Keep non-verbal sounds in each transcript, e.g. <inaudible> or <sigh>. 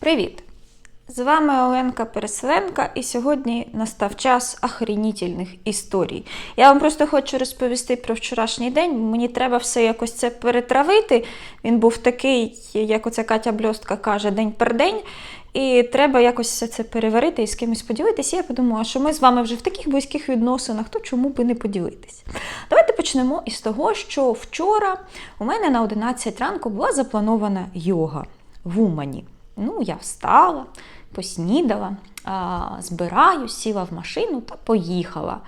Привіт! З вами Оленка Переселенка, і сьогодні настав час охренітельних історій. Я вам просто хочу розповісти про вчорашній день. Мені треба все якось це перетравити. Він був такий, як оця Катя Бльостка каже, день per день. І треба якось все це переварити і з кимось поділитися. Я подумала, що ми з вами вже в таких близьких відносинах, то чому би не поділитись? Давайте почнемо із того, що вчора у мене на 11 ранку була запланована йога в Умані. Ну, я встала, поснідала, збираю, сіла в машину та поїхала.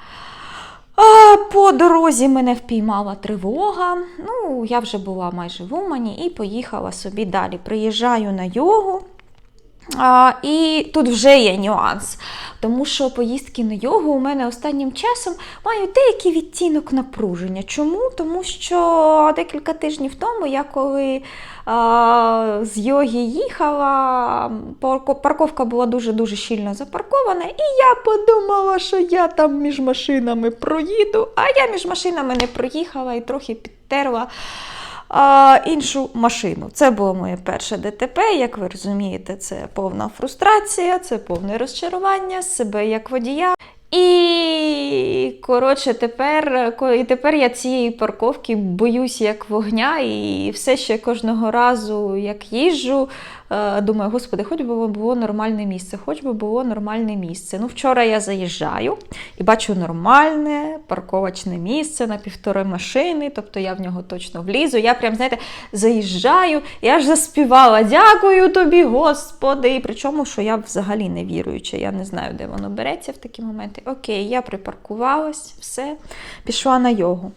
А по дорозі мене впіймала тривога. Ну, я вже була майже в Умані і поїхала собі далі. Приїжджаю на йогу. А, і тут вже є нюанс, тому що поїздки на йогу у мене останнім часом мають деякий відтінок напруження. Чому? Тому що декілька тижнів тому я коли а, з йоги їхала, парковка була дуже-дуже щільно запаркована, і я подумала, що я там між машинами проїду, а я між машинами не проїхала і трохи підтерла а, іншу машину. Це було моє перше ДТП. Як ви розумієте, це повна фрустрація, це повне розчарування себе як водія. І коротше, тепер, і тепер я цієї парковки боюсь як вогня, і все ще кожного разу, як їжджу, е, думаю, господи, хоч би було нормальне місце, хоч би було нормальне місце. Ну, вчора я заїжджаю і бачу нормальне парковочне місце на півтори машини, тобто я в нього точно влізу. Я прям, знаєте, заїжджаю, я аж заспівала Дякую тобі, Господи! І причому, що я взагалі не віруюча, я не знаю, де воно береться в такі моменти. Окей, я припаркувалась, все, пішла на йогу.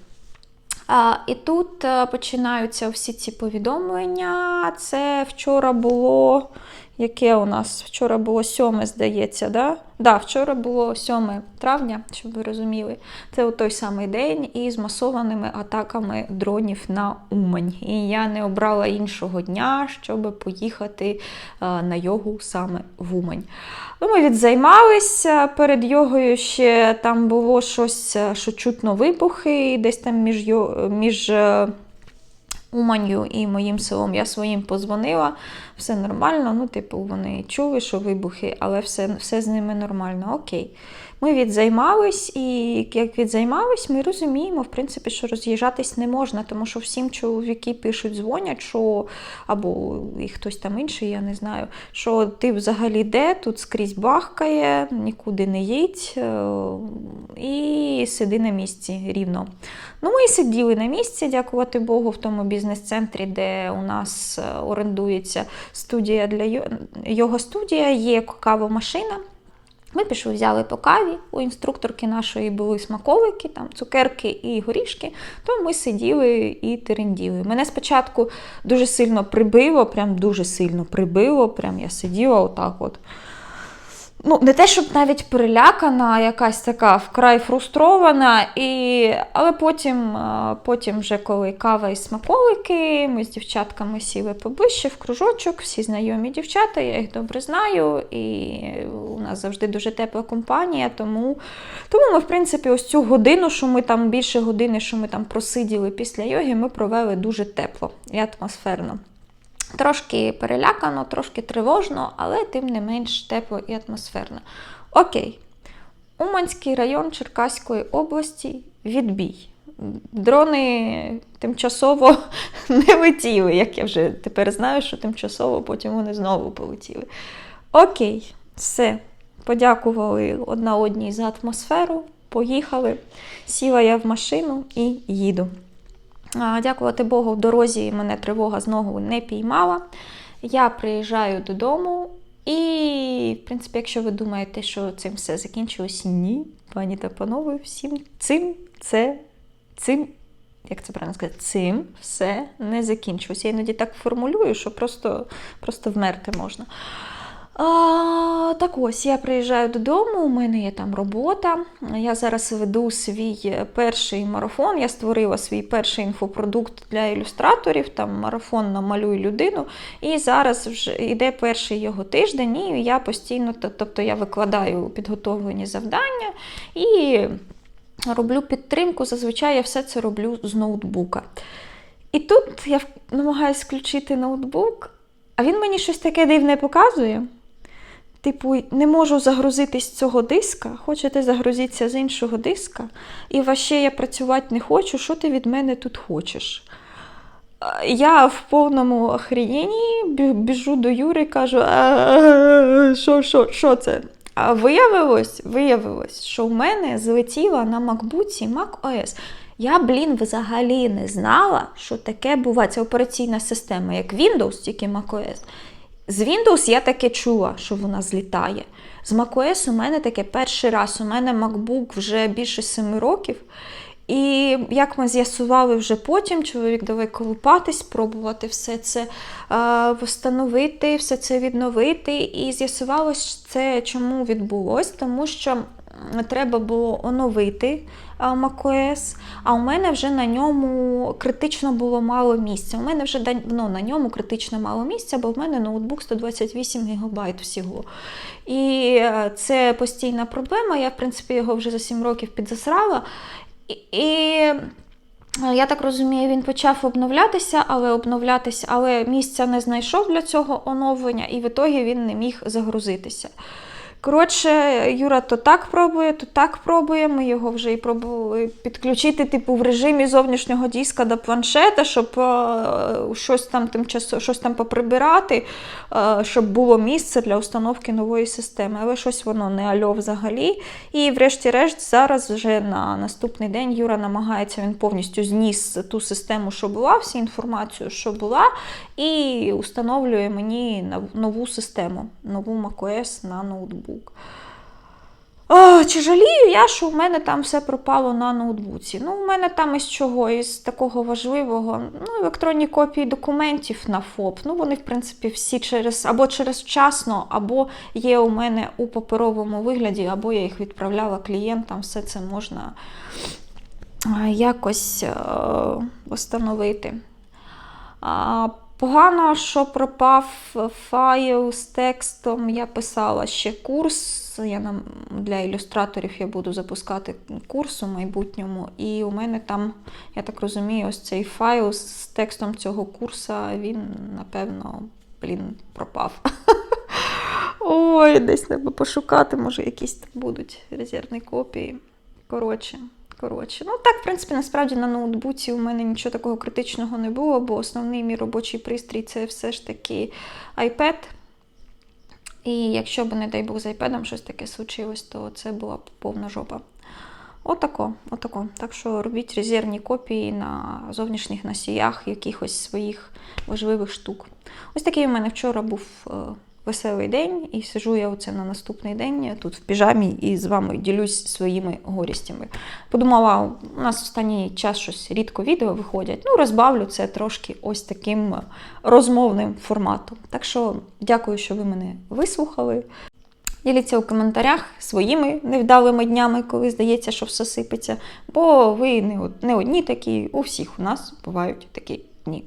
А, і тут е, починаються всі ці повідомлення. Це вчора було. Яке у нас? Вчора було 7, здається, да? Да, вчора було 7 травня, щоб ви розуміли. Це у той самий день із масованими атаками дронів на Умань. І я не обрала іншого дня, щоб поїхати е, на йогу саме в Умань. Ну, ми відзаймалися перед йогою ще там було щось, е, що чутно вибухи, десь там між, між Уманью і моїм селом я своїм позвонила, все нормально. Ну, типу, вони чули, що вибухи, але все, все з ними нормально. Окей. Ми відзаймались, і як відзаймались, ми розуміємо, в принципі, що роз'їжджатись не можна, тому що всім чоловіки пишуть, дзвонять, що або і хтось там інший, я не знаю, що ти взагалі де, тут скрізь бахкає, нікуди не їдь е, і сиди на місці рівно. Ну, ми і сиділи на місці, дякувати Богу, в тому бізнес-центрі, де у нас е, орендується студія для його студія, є кавомашина. Ми пішли, взяли по каві. У інструкторки нашої були смаколики, там цукерки і горішки. То ми сиділи і теренділи. Мене спочатку дуже сильно прибило, прям дуже сильно прибило. Прям я сиділа отак от. Ну, не те, щоб навіть перелякана, якась така вкрай фрустрована. І... Але потім, е, потім, вже коли кава і смаколики, ми з дівчатками сіли поближче в кружочок, всі знайомі дівчата, я їх добре знаю, і у нас завжди дуже тепла компанія. Тому, тому ми, в принципі, ось цю годину, що ми там більше години, що ми там просиділи після йоги, ми провели дуже тепло і атмосферно. Трошки перелякано, трошки тривожно, але тим не менш тепло і атмосферно. Окей. Уманський район Черкаської області відбій. Дрони тимчасово <laughs> не летіли, як я вже тепер знаю, що тимчасово потім вони знову полетіли. Окей, все. Подякували одна одній за атмосферу. Поїхали. Сіла я в машину і їду. Дякувати Богу, в дорозі мене тривога знову не піймала. Я приїжджаю додому, і, в принципі, якщо ви думаєте, що цим все закінчилось, ні, пані та панове, всім цим це цим. Як це правильно сказати, цим все не закінчилося. Я іноді так формулюю, що просто, просто вмерти можна. А, так ось, я приїжджаю додому, у мене є там робота. Я зараз веду свій перший марафон. Я створила свій перший інфопродукт для ілюстраторів, там марафон намалюй людину. І зараз вже йде перший його тиждень, і я постійно, тобто я викладаю підготовлені завдання і роблю підтримку, зазвичай я все це роблю з ноутбука. І тут я намагаюся включити ноутбук, а він мені щось таке дивне показує. Типу, не можу загрузитись цього диска, хочете загрузитися з іншого диска, і ваще я працювати не хочу, що ти від мене тут хочеш? Я в повному охренінні бі- біжу до Юри кажу, що, що, що це? А виявилось, виявилось, що в мене злетіла на макбуці macOS. Я, блін, взагалі не знала, що таке буває. Це операційна система, як Windows, тільки macOS. З Windows я таке чула, що вона злітає. З macOS у мене таке перший раз. У мене MacBook вже більше 7 років. І як ми з'ясували вже потім, чоловік давай колупатись, пробувати все це е, встановити, все це відновити. І з'ясувалось це чому відбулось, тому що треба було оновити macOS, а у мене вже на ньому критично було мало місця. У мене вже давно на ньому критично мало місця, бо в мене ноутбук 128 ГБ всього. І е, це постійна проблема. Я, в принципі, його вже за 7 років підзасрала. І, і е, я так розумію, він почав обновлятися, але обновлятися, але місця не знайшов для цього оновлення, і в ітогі він не міг загрузитися. Коротше, Юра то так пробує, то так пробує. Ми його вже і пробували підключити, типу, в режимі зовнішнього диска до планшета, щоб е, щось там тимчасово щось там поприбирати, е, щоб було місце для установки нової системи. Але щось воно не альо взагалі. І, врешті-решт, зараз вже на наступний день Юра намагається, він повністю зніс ту систему, що була, всю інформацію, що була, і установлює мені нову систему, нову macOS на ноутбук. О, чи жалію я, що в мене там все пропало на ноутбуці? Ну, у мене там із чого, із такого важливого, ну, електронні копії документів на ФОП. Ну, вони, в принципі, всі через або через вчасно, або є у мене у паперовому вигляді, або я їх відправляла клієнтам. Все це можна якось е, встановити. Погано, що пропав файл з текстом. Я писала ще курс. Я нам для ілюстраторів я буду запускати курс у майбутньому. І у мене там, я так розумію, ось цей файл з текстом цього курсу, він, напевно, блін, пропав. <laughs> Ой, десь треба пошукати, може, якісь там будуть резервні копії. Коротше. Коротше, ну так, в принципі, насправді на ноутбуці у мене нічого такого критичного не було, бо основний мій робочий пристрій це все ж таки iPad. І якщо б, не дай Бог, з iPad щось таке случилось, то це була б повна жопа. Отако, отако. Так що робіть резервні копії на зовнішніх носіях якихось своїх важливих штук. Ось такий у мене вчора був е, веселий день, і сижу я оце на наступний день тут в піжамі і з вами ділюсь своїми горістями. Подумала, у нас останній час щось рідко відео виходять. Ну, розбавлю це трошки ось таким розмовним форматом. Так що дякую, що ви мене вислухали. Діліться у коментарях своїми невдалими днями, коли здається, що все сипеться. Бо ви не одні такі, у всіх у нас бувають такі дні.